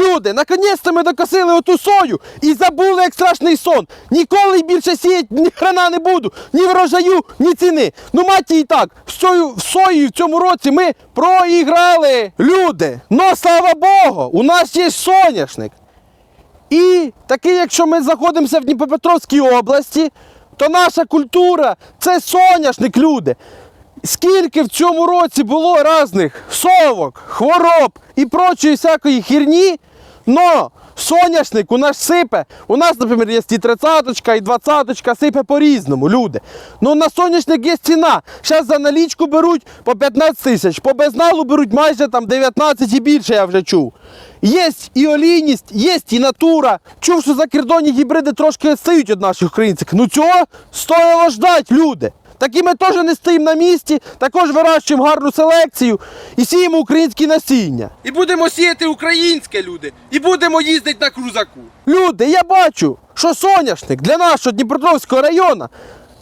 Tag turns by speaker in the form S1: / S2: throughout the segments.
S1: Люди, наконець-то ми докосили оту сою і забули як страшний сон. Ніколи більше сіять ні хрена не буду, ні врожаю, ні ціни. Ну маті і так, з сою, в сої в цьому році ми проіграли. Люди, ну слава Богу, у нас є соняшник. І такий, якщо ми знаходимося в Дніпропетровській області, то наша культура це соняшник, люди. Скільки в цьому році було різних совок, хвороб і прочої всякої херні, но соняшник у нас сипе. У нас, наприклад, є і 30 і 20 сипе по-різному, люди. Ну на соняшник є ціна. Зараз за налічку беруть по 15 тисяч, по безналу беруть майже там 19 і більше, я вже чув. Є і олійність, є і натура. Чув, що закордонні гібриди трошки стають від наших українців. Ну цього стоїло ждать, люди. Так і ми теж не стоїмо на місці, також вирощуємо гарну селекцію і сіємо українське насіння. І будемо сіяти українське, люди, і будемо їздити на крузаку. Люди, я бачу, що соняшник для нашого Дніпропетровського району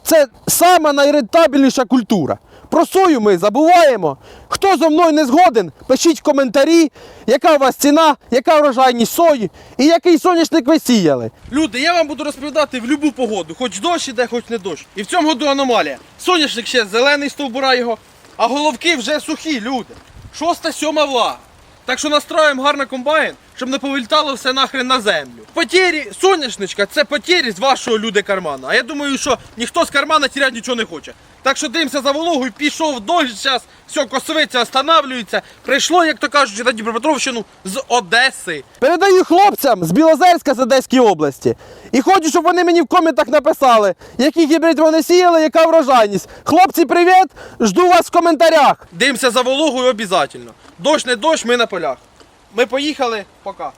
S1: це сама найрентабельніша культура. Про сою ми забуваємо. Хто зо мною не згоден, пишіть в коментарі, яка у вас ціна, яка врожайність сої і який соняшник ви сіяли. Люди, я вам буду розповідати в будь-яку погоду, хоч дощ іде, хоч не дощ. І в цьому году аномалія. Соняшник ще зелений стовбура його, а головки вже сухі, люди. Шоста, сьома влага. Так що настроїмо гарно комбайн, щоб не повилітало все нахрен на землю. Потері соняшничка це потері з вашого люди кармана. А я думаю, що ніхто з кармана тіряти нічого не хоче. Так що дивимося за вологою, пішов дощ зараз, все, косовиця останавлюється. Прийшло, як то кажуть, на Дніпропетровщину з Одеси. Передаю хлопцям з Білозерська з Одеської області. І хочу, щоб вони мені в коментах написали, які гібрид вони сіяли, яка врожайність. Хлопці, привіт! Жду вас в коментарях. Дивимося за вологою обов'язково. Дощ не дощ, ми на полях. Ми поїхали, пока.